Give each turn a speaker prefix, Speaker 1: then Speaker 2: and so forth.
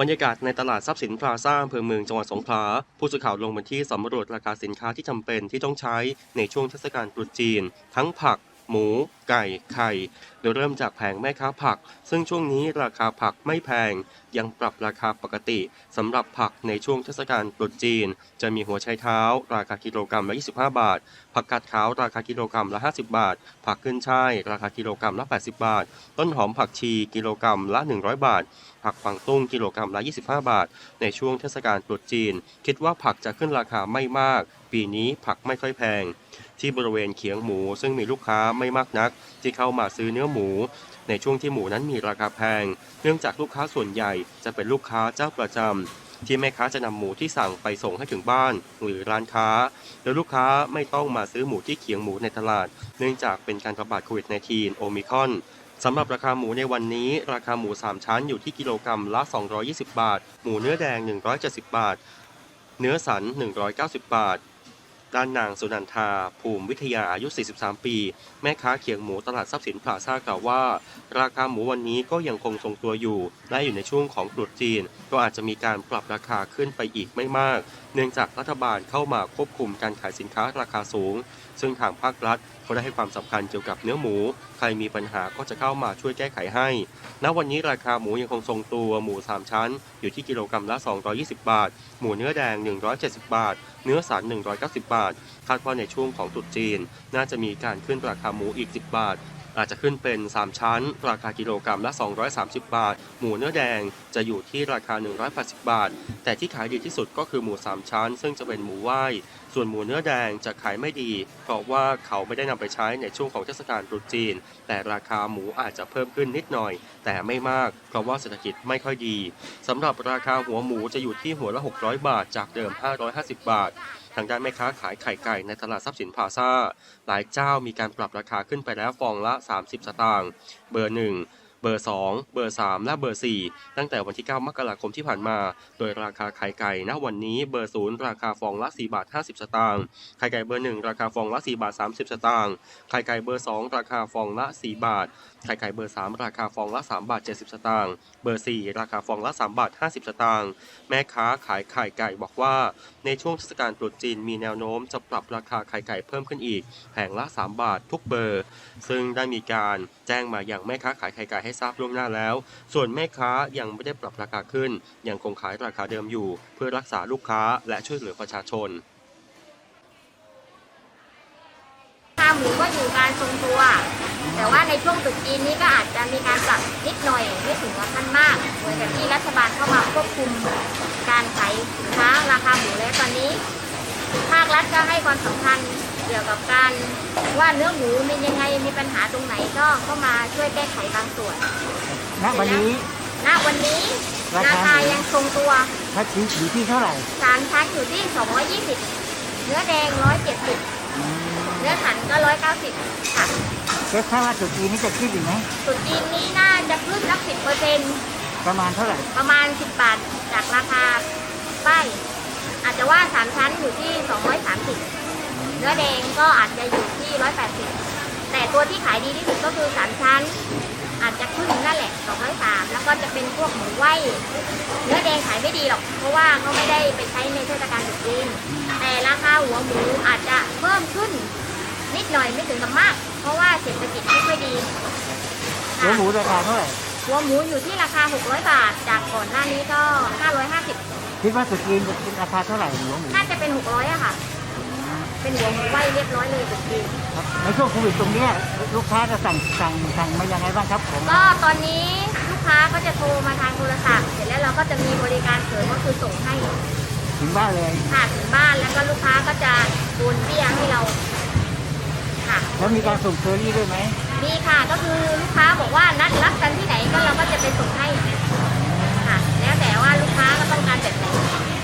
Speaker 1: บรรยากาศในตลาดทรัพย์สินพลาซ่าอำเภอเมืองจังหวัดสงขลา ผู้สื่อข่าวลงพื้นที่สำรวจราคาสินค้าที่จำเป็นที่ต้องใช้ในช่วงเทศกาลตรุษจีน ทั้งผัก หมู ไก่ ไข่ โดยเริ่มจากแผงแม่ค้าผัก ซึ่งช่วงนี้ราคาผักไม่แพง ยังปรับราคาปกติสำหรับผักในช่วงเทศกาลตรุษจีน จะมีหัวไชเท้า ราคากิโลกรัมละ 25 บาท ผักกาดขาวราคากิโลกรัมละ 50 บาท ผักขึ้นช่ายราคากิโลกรัมละ 80 บาท ต้นหอมผักชีกิโลกรัมละ 100 บาท ผักฝังตุ้งกิโลกรัมละ 25 บาท ในช่วงเทศกาลตรุษจีน คิดว่าผักจะขึ้นราคาไม่มาก ปีนี้ผักไม่ค่อยแพง ที่บริเวณเขียงหมู ซึ่งมีลูกค้าไม่มากนัก ที่เข้ามาซื้อเนื้อหมู ในช่วงที่หมูนั้นมีราคาแพง เนื่องจากลูกค้าส่วนใหญ่จะเป็นลูกค้าเจ้าประจำที่แม่ค้าจะนำหมูที่สั่งไปส่งให้ถึงบ้าน หรือร้านค้า แล้วลูกค้าไม่ต้องมาซื้อหมูที่เขียงหมูในตลาด เนื่องจากเป็นการระบาดโควิด -19 โอมิคอนสำหรับราคาหมูในวันนี้ ราคาหมู 3 ชั้นอยู่ที่กิโลกรัมละ 220 บาท หมูเนื้อแดง 170 บาท เนื้อสัน 190 บาท ด้านนางสุนันทา ภูมิวิทยาอายุ 43 ปี แม่ค้าเขียงหมูตลาดทรัพย์สินพลาซ่ากล่าวว่า ราคาหมูวันนี้ก็ยังคงทรงตัวอยู่ และอยู่ในช่วงของตรุษจีน ก็อาจจะมีการปรับราคาขึ้นไปอีกไม่มาก เนื่องจากรัฐบาลเข้ามาควบคุมการขายสินค้าราคาสูง ซึ่งทางภาครัฐก็ได้ให้ความสำคัญเกี่ยวกับเนื้อหมู ใครมีปัญหาก็จะเข้ามาช่วยแก้ไขให้ ณ วันนี้ราคาหมูยังคงทรงตัว หมู 3 ชั้น อยู่ที่กิโลกรัมละ 220 บาท หมูเนื้อแดง 170 บาท เนื้อสัน190 บาท คาดว่าในช่วงของตรุษจีน น่าจะมีการขึ้นราคาหมูอีก 10 บาท อาจจะขึ้นเป็น 3 ชั้น ราคากิโลกรัมละ 230 บาท หมูเนื้อแดงจะอยู่ที่ราคา 180 บาท แต่ที่ขายดีที่สุดก็คือหมู3ชั้น ซึ่งจะเป็นหมูไหว้ส่วนหมูเนื้อแดงจะขายไม่ดี เพราะว่าเขาไม่ได้นำไปใช้ในช่วงของเทศกาลตรุษจีน แต่ราคาหมูอาจจะเพิ่มขึ้นนิดหน่อย แต่ไม่มาก เพราะว่าเศรษฐกิจไม่ค่อยดีสำหรับราคาหัวหมูจะอยู่ที่หัวละ 600 บาท จากเดิม 550 บาททางด้านแม่ค้าขายไข่ไก่ในตลาดทรัพย์สินพาซาหลายเจ้ามีการปรับราคาขึ้นไปแล้วฟองละ 30 สตางค์ เบอร์1 เบอร์ 2 เบอร์ 3 และเบอร์ 4 ตั้งแต่วันที่ 9 มกราคมที่ผ่านมา โดยราคาไข่ไก่ณวันนี้เบอร์ 0 ราคาฟองละ 4 บาท 50 สตางค์ ไข่ไก่เบอร์ 1 ราคาฟองละ 4 บาท 30 สตางค์ ไข่ไก่เบอร์ 2 ราคาฟองละ 4 บาท ไข่ไก่เบอร์ 3 ราคาฟองละ 3 บาท 70 สตางค์ เบอร์ 4 ราคาฟองละ 3 บาท 50 สตางค์ แม่ค้าขายไข่ไก่บอกว่า ในช่วงเทศกาลตรุษจีนมีแนวโน้มจะปรับราคาไข่ไก่เพิ่มขึ้นอีก แผงละ 3 บาททุกเบอร์ ซึ่งได้มีการแจ้งมาอย่างแม่ค้าขายไข่ไก่ให้ทราบล่วงหน้าแล้ว ส่วนแม่ค้ายังไม่ได้ปรับราคาขึ้น ยังคงขายราคาเดิมอยู่ เพื่อรักษาลูกค้าและช่วยเหลือประชาชน
Speaker 2: ราคาหมูก็อยู่การทรงตัว แต่ว่าในช่วงตรุษจีนนี้ก็อาจจะมีการปรับนิดหน่อยไม่ถึงกับขั้นมากเหมือนกับที่รัฐบาลเข้ามาควบคุมการขายสินค้าราคาหมูแล้วตอนนี้ ภาครัฐก็ให้ความสำคัญเกี่ยวกับการว่าเนื้อหมูมียังไงมีปัญหาตรงไหนก็เข้ามาช่วยแก้ไขบางส่วน
Speaker 3: ณวันนี้
Speaker 2: ณวันนี้
Speaker 3: รา
Speaker 2: รา
Speaker 3: คา
Speaker 2: คายังทรงตัว
Speaker 3: ถ้าชิ้นอยู่ที่เท่าไหร่
Speaker 2: สามชั้นอยู่ที่ 220 เนื้อแดง 170
Speaker 3: อืม
Speaker 2: เนื้อสันก็ 190ค่ะ
Speaker 3: แล้วถ้าว่าจุดจีนนี้จะขึ้นอีกไหม
Speaker 2: สุดจีนนี้น่าจะขึ้นสักสิบเปอร์เซ็นต์
Speaker 3: ประมาณเท่าไหร่
Speaker 2: ประมาณ 10 บาทจากราคาป้าย อาจจะว่า3ชั้นอยู่ที่230เนื้อแดงก็อาจจะอยู่ที่180แต่ตัวที่ขายดีที่สุดก็คือ3ชั้น อาจจะขึ้นนั่นแหละ203แล้วก็จะเป็นพวกหมูไหวเนื้อแดงขายไม่ดีหรอก เพราะว่าเขาไม่ได้ไปใช้ในเทศกาลตรุษจีนแต่ราคาหัวหมูอาจจะเพิ่มขึ้น นิดหน่อยไม่ถึงกับมาก เพราะว่าเศรษฐกิจไม่ค่อยดี
Speaker 3: หัวหมูราคาเท่าไหร่
Speaker 2: หัวหมูอยู่ที่ราคา 600 บาท จากก่อนหน้านี้ก็550
Speaker 3: คิดว่าจุดจีนจะเป็นราคาเท่าไหร่หัวหมู
Speaker 2: น่าจะเป็น600อะค่ะ เป็นหัวหมูไหวเรียบร้อยเลยจุดจีน
Speaker 3: ครับในช่วงโควิดตรงเนี้ยลูกค้าจะสั่งสั่งสั่งมายังไงบ้างครับของ
Speaker 2: ก็ตอนนี้ลูกค้าก็จะโทรมาทางโทรศัพท์เสร็จแล้วเราก็จะมีบริการเสริมก็คือส่งให้
Speaker 3: ถึงบ้านเลย
Speaker 2: ค่ะถึงบ้านแล้วก็ลูกค้าก็จะโอนเบี้ยให้เราค่ะ
Speaker 3: แล้วมีการส่งเคอรี่ด้วยไหม
Speaker 2: มีค่ะก็คือลูกค้าบอกว่านัดรับกันที่ไหนก็เราก็จะไปส่งให้ค่ะ แล้วแต่ว่าลูกค้า ก็ต้องการแบบไหน